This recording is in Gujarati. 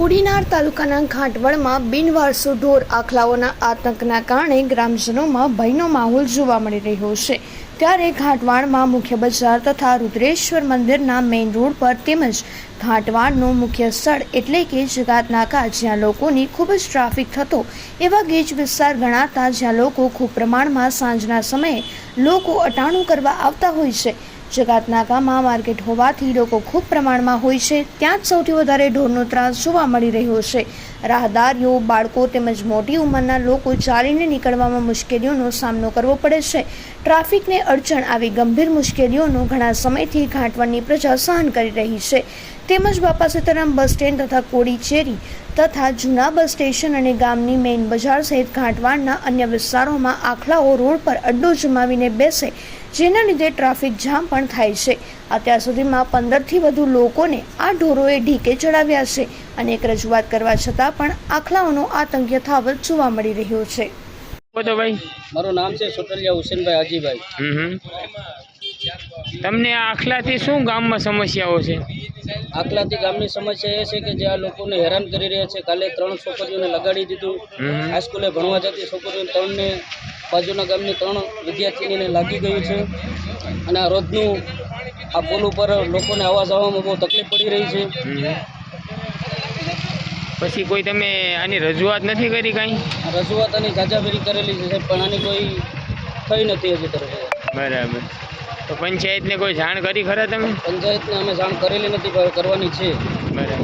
કુડીનાર તાલુકાના ઘાટવળમાં બિનવારસુ ઢોર આખલાઓના આતંકના કારણે ગ્રામજનોમાં ભયનો માહોલ જોવા મળી રહ્યો છે. ત્યારે ઘાટવાડમાં મુખ્ય બજાર તથા રુદ્રેશ્વર મંદિરના મેઇન રોડ પર તેમજ ઘાટવાડનું મુખ્ય સ્થળ એટલે કે જગાત નાકા જ્યાં લોકોની ખૂબ જ ટ્રાફિક થતો એવા ગીચ વિસ્તાર ગણાતા જ્યાં લોકો ખૂબ પ્રમાણમાં સાંજના સમયે લોકો અટાણું કરવા આવતા હોય છે. જગાત નાકામાં માર્કેટ હોવાથી લોકો ખૂબ પ્રમાણમાં હોય છે. ત્યાં જ સૌથી વધારે ઢોરનો ત્રાસ જોવા મળી રહ્યો છે. રાહદારીઓ, બાળકો તેમજ મોટી ઉંમરના લોકો ચાલીને નીકળવામાં મુશ્કેલીઓનો સામનો કરવો પડે છે. ટ્રાફિકને અડચણ આવી ગંભીર મુશ્કેલીઓનો ઘણા સમયથી ઘાટવણની પ્રજા સહન કરી રહી છે. તેમજ બાપા સીતારામ બસ સ્ટેન્ડ તથા કોડીચેરી તથા જૂના બસ સ્ટેશન અને ગામની મેઇન બજાર સહિત ઘાટવાડના અન્ય વિસ્તારોમાં આખલાઓ રોડ પર અડ્ડો જમાવીને બેસે જેના લીધે ટ્રાફિક જામ પણ થાય છે. અત્યાર સુધીમાં પંદરથી વધુ લોકોને આ ઢોરોએ ઢીકે ચડાવ્યા છે અને એક રજૂઆત કરવા છતાં પણ આખલાઓનો આતંક યથાવત જોવા મળી રહ્યો છે. ભાઈ. મારું નામ છે સોટલિયા હુસેનભાઈ હાજીભાઈ. તમને આખલાથી શું ગામમાં સમસ્યાઓ છે? આખલાથી ગામની સમસ્યા એ છે કે જે આ લોકોને હેરાન કરી રહ્યા છે. કાલે ત્રણ છોકરીઓને લગાડી દીધું. હાઈસ્કૂલે ભણવા જતી છોકરીઓ ત્રણને બાજુના ગામની ત્રણ વિદ્યાર્થીનીને લાગી ગયું છે. અને આ રોજનું આ પુલ ઉપર લોકોને આવવા જવામાં બહુ તકલીફ પડી રહી છે. પછી કોઈ તમે આની રજૂઆત નથી કરી કાંઈ? રજૂઆત આની જાજાભેરી કરેલી છે પણ આની કોઈ થઈ નથી હજી તરફ. બરાબર. તો પંચાયતને કોઈ જાણ કરી ખરા તમે? પંચાયતને અમે જાણ કરેલી નથી કરવાની છે. બરાબર.